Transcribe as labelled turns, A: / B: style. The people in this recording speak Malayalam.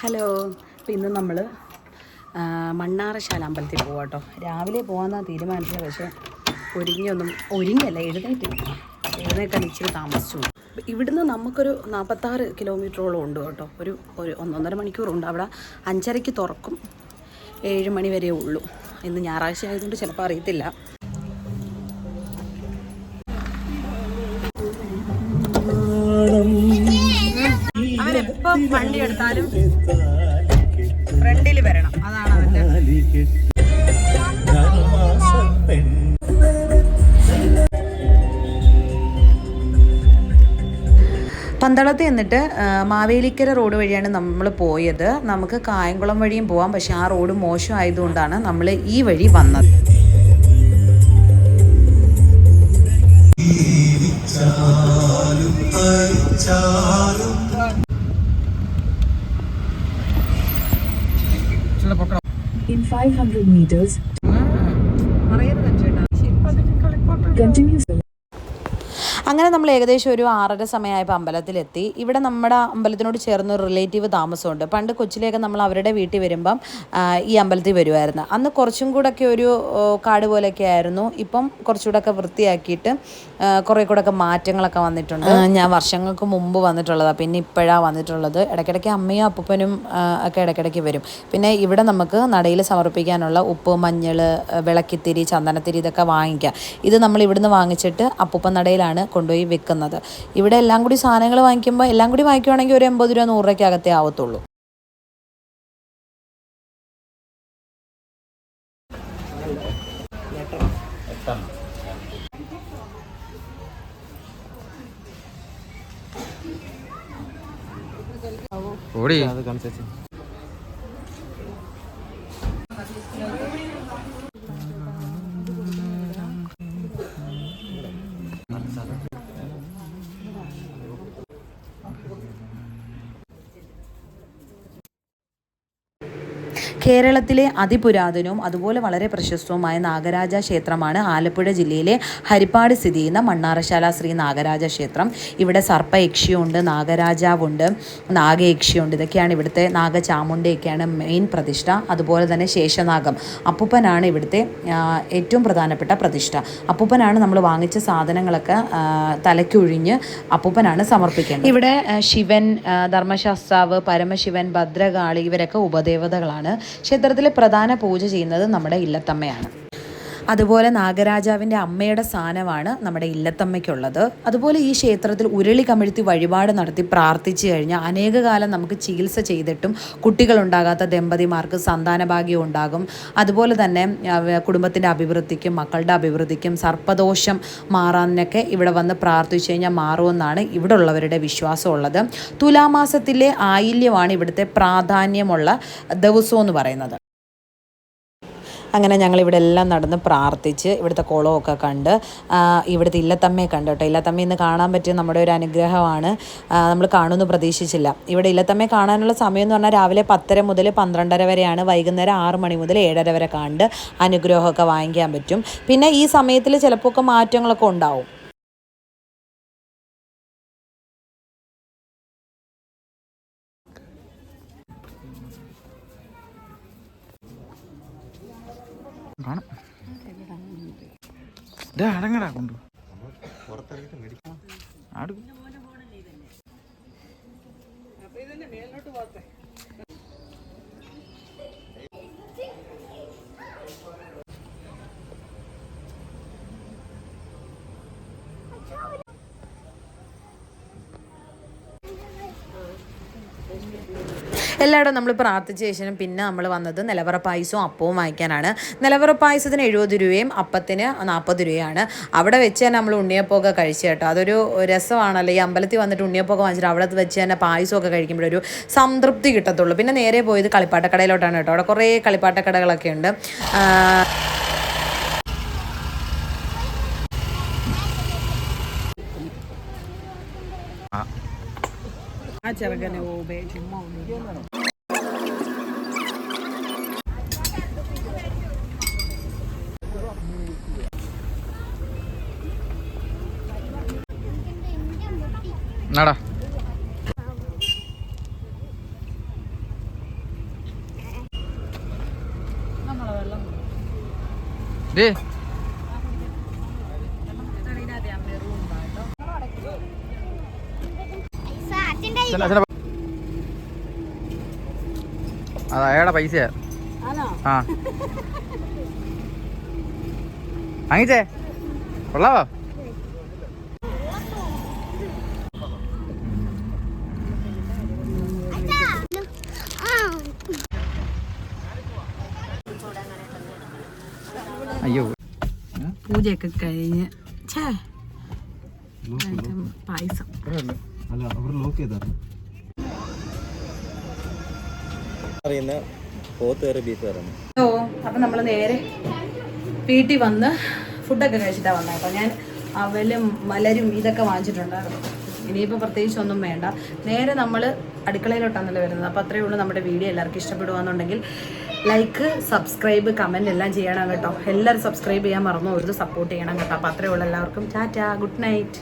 A: ഹലോ. അപ്പോൾ ഇന്ന് നമ്മൾ മണ്ണാറശാല അമ്പലത്തിൽ പോകാം കേട്ടോ രാവിലെ പോകാമെന്നാണ് തീരുമാനിച്ചത് പക്ഷേ ഒരുങ്ങിയൊന്നും ഒരുങ്ങിയല്ല എഴുന്നേറ്റ് എഴുന്നേക്കാൻ ഇച്ചിരി താമസിച്ചു. ഇവിടുന്ന് നമുക്കൊരു നാൽപ്പത്താറ് കിലോമീറ്ററോളം ഉണ്ട് കേട്ടോ. ഒരു ഒരു ഒന്നൊന്നര മണിക്കൂറുണ്ട്. അവിടെ അഞ്ചരയ്ക്ക് തുറക്കും. ഏഴ് മണി വരെ ഉള്ളൂ. ഇന്ന് ഞായറാഴ്ച ആയതുകൊണ്ട് ചിലപ്പോൾ അറിയത്തില്ല. അവരെപ്പം വണ്ടി എടുത്താലും ഫ്രണ്ടിൽ വരണം. അതാണ് അവന്റെ പന്തളത്ത് എന്നിട്ട് മാവേലിക്കര റോഡ് വഴിയാണ് നമ്മൾ പോയത്. നമുക്ക് കായംകുളം വഴിയും പോവാം. പക്ഷെ ആ റോഡ് മോശമായതുകൊണ്ടാണ് നമ്മൾ ഈ വഴി വന്നത്.
B: 500 meters, continue.
A: അങ്ങനെ നമ്മൾ ഏകദേശം ഒരു ആറര സമയമായപ്പോൾ അമ്പലത്തിലെത്തി. ഇവിടെ നമ്മുടെ അമ്പലത്തിനോട് ചേർന്ന് ഒരു റിലേറ്റീവ് താമസമുണ്ട്. പണ്ട് കൊച്ചിലേക്ക് നമ്മൾ അവരുടെ വീട്ടിൽ വരുമ്പം ഈ അമ്പലത്തിൽ വരുമായിരുന്നു. അന്ന് കുറച്ചും കൂടെയൊക്കെ ഒരു കാട് പോലെയൊക്കെ ആയിരുന്നു. ഇപ്പം കുറച്ചുകൂടെയൊക്കെ വൃത്തിയാക്കിയിട്ട് കുറേ കൂടെയൊക്കെ മാറ്റങ്ങളൊക്കെ വന്നിട്ടുണ്ട്. ഞാൻ വർഷങ്ങൾക്ക് മുമ്പ് വന്നിട്ടുള്ളതാണ് പിന്നെ ഇപ്പോഴാണ് വന്നിട്ടുള്ളത്. ഇടയ്ക്കിടയ്ക്ക് അമ്മയും അപ്പൂപ്പനും ഒക്കെ ഇടയ്ക്കിടയ്ക്ക് വരും. പിന്നെ ഇവിടെ നമുക്ക് നടയിൽ സമർപ്പിക്കാനുള്ള ഉപ്പ് മഞ്ഞൾ വിളക്കിത്തിരി ചന്ദനത്തിരി ഇതൊക്കെ വാങ്ങിക്കാം. ഇത് നമ്മൾ ഇവിടുന്ന് വാങ്ങിച്ചിട്ട് അപ്പൂപ്പൻ നടയിലാണ് കൊണ്ടുപോയി വെക്കുന്നത്. ഇവിടെ എല്ലാം കൂടി സാധനങ്ങൾ വാങ്ങിക്കുമ്പോൾ എല്ലാം കൂടി വാങ്ങിക്കുവാണെങ്കിൽ ഒരു എൺപത് രൂപ നൂറ് രൂപയ്ക്ക് അകത്തേ ആവത്തുള്ളൂ.
C: ഓടി.
A: കേരളത്തിലെ അതിപുരാതനവും അതുപോലെ വളരെ പ്രശസ്തവുമായ നാഗരാജ ക്ഷേത്രമാണ് ആലപ്പുഴ ജില്ലയിലെ ഹരിപ്പാട് സ്ഥിതി ചെയ്യുന്ന മണ്ണാറശാല ശ്രീ നാഗരാജ ക്ഷേത്രം. ഇവിടെ സർപ്പയക്ഷിയുണ്ട് നാഗരാജാവുണ്ട് നാഗയക്ഷിയുണ്ട്. ഇതൊക്കെയാണ് ഇവിടുത്തെ നാഗചാമുണ്ടയൊക്കെയാണ് മെയിൻ പ്രതിഷ്ഠ. അതുപോലെ തന്നെ ശേഷനാഗം. അപ്പൂപ്പനാണ് ഇവിടുത്തെ ഏറ്റവും പ്രധാനപ്പെട്ട പ്രതിഷ്ഠ. അപ്പൂപ്പനാണ് നമ്മൾ വാങ്ങിച്ച സാധനങ്ങളൊക്കെ തലയ്ക്കൊഴിഞ്ഞ് അപ്പൂപ്പനാണ് സമർപ്പിക്കുന്നത് ഇവിടെ ശിവൻ ധർമ്മശാസ്താവ് പരമശിവൻ ഭദ്രകാളി ഇവരൊക്കെ ഉപദേവതകളാണ്. ക്ഷേത്രത്തിൽ പ്രധാന പൂജ ചെയ്യുന്നത് നമ്മുടെ ഇല്ലത്തമ്മയാണ്. അതുപോലെ നാഗരാജാവിന്റെ അമ്മയുടെ സ്ഥാനമാണ് നമ്മുടെ ഇല്ലത്തമ്മയ്ക്കുള്ളത്. അതുപോലെ ഈ ക്ഷേത്രത്തിൽ ഉരുളി കമിഴ്ത്തി വഴിപാട് നടത്തി പ്രാർത്ഥിച്ചു കഴിഞ്ഞാൽ അനേക കാലം നമുക്ക് ചികിത്സ ചെയ്തിട്ടും കുട്ടികളുണ്ടാകാത്ത ദമ്പതിമാർക്ക് സന്താനഭാഗ്യം ഉണ്ടാകും. അതുപോലെ തന്നെ കുടുംബത്തിന്റെ അഭിവൃദ്ധിക്കും മക്കളുടെ അഭിവൃദ്ധിക്കും സർപ്പദോഷം മാറാനൊക്കെ ഇവിടെ വന്ന് പ്രാർത്ഥിച്ചു കഴിഞ്ഞാൽ മാറുമെന്നാണ് ഇവിടെ ഉള്ളവരുടെ വിശ്വാസമുള്ളത്. തുലാമാസത്തിലെ ആയില്യമാണ് ഇവിടുത്തെ പ്രാധാന്യമുള്ള ദിവസം എന്ന് പറയുന്നത്. അങ്ങനെ ഞങ്ങൾ ഇവിടെ എല്ലാം നടന്ന് പ്രാർത്ഥിച്ച് ഇവിടുത്തെ കുളമൊക്കെ കണ്ട് ഇവിടുത്തെ ഇല്ലത്തമ്മയെ കണ്ടു കേട്ടോ. ഇല്ലത്തമ്മ ഇന്ന് കാണാൻ പറ്റിയ നമ്മുടെ ഒരു അനുഗ്രഹമാണ്. നമ്മൾ കാണുമെന്ന് പ്രതീക്ഷിച്ചില്ല. ഇവിടെ ഇല്ലത്തമ്മയെ കാണാനുള്ള സമയം എന്ന് പറഞ്ഞാൽ രാവിലെ പത്തര മുതൽ പന്ത്രണ്ടര വരെയാണ്. വൈകുന്നേരം ആറ് മണി മുതൽ ഏഴര വരെ കണ്ട് അനുഗ്രഹമൊക്കെ വാങ്ങിക്കാൻ പറ്റും. പിന്നെ ഈ സമയത്തിൽ ചിലപ്പോൾ ഒക്കെ മാറ്റങ്ങളൊക്കെ ഉണ്ടാവും.
C: കാണും. അടങ്ങടാ കൊണ്ടു ആട്.
A: എല്ലായിടും നമ്മൾ പ്രാർത്ഥിച്ച ശേഷം പിന്നെ നമ്മൾ വന്നത് നിലവറ പായസവും അപ്പവും വാങ്ങിക്കാനാണ്. നിലവറ പായസത്തിന് എഴുപത് രൂപയും അപ്പത്തിന് നാൽപ്പത് രൂപയാണ്. അവിടെ വെച്ച് തന്നെ നമ്മൾ ഉണ്ണിയപ്പമൊക്കെ കഴിച്ചു കേട്ടോ. അതൊരു രസമാണല്ലോ. ഈ അമ്പലത്തിൽ വന്നിട്ട് ഉണ്ണിയപ്പമൊക്കെ വാങ്ങിച്ചിട്ട് അവിടെ വെച്ച് തന്നെ പായസമൊക്കെ കഴിക്കുമ്പോഴൊരു സംതൃപ്തി കിട്ടത്തുള്ളൂ. പിന്നെ നേരെ പോയത് കളിപ്പാട്ടക്കടയിലോട്ടാണ് കേട്ടോ. അവിടെ കുറേ കളിപ്പാട്ടക്കടകളൊക്കെ ഉണ്ട്. ആ ചെറുക്കനെ ഓബേ ചുമ്മാ
C: എന്നാടാ? നമ്മളെ വെള്ളം ദേ. അത് അയാളുടെ പൈസയാ ആ. വാങ്ങിച്ചേ? കൊള്ളാവോ? അയ്യോ.
A: പൂജയൊക്കെ കഴിഞ്ഞ്. ഛേ. പായസം.
D: അല്ല അവർ ലോക്ക് ചെയ്തായിരുന്നു
E: അറിയുന്ന ബീഫ്
A: ഓ അപ്പം നമ്മൾ നേരെ വീട്ടിൽ വന്ന് ഫുഡൊക്കെ കഴിച്ചിട്ടാണ് വന്നത് കേട്ടോ ഞാൻ അവലും മലരും ഇതൊക്കെ വാങ്ങിച്ചിട്ടുണ്ടായിരുന്നു. ഇനിയിപ്പോൾ പ്രത്യേകിച്ച് ഒന്നും വേണ്ട. നേരെ നമ്മൾ അടുക്കളയിലോട്ടാണല്ലോ വരുന്നത്. അപ്പോൾ അത്രയേ ഉള്ളൂ നമ്മുടെ വീഡിയോ. എല്ലാവർക്കും ഇഷ്ടപ്പെടുകയെന്നുണ്ടെങ്കിൽ ലൈക്ക് സബ്സ്ക്രൈബ് കമന്റ് എല്ലാം ചെയ്യണം കേട്ടോ. എല്ലാവരും സബ്സ്ക്രൈബ് ചെയ്യാൻ മറന്നു. ഒരു സപ്പോർട്ട് ചെയ്യണം കേട്ടോ. അപ്പോൾ അത്രയേ ഉള്ളൂ എല്ലാവർക്കും. Tata good night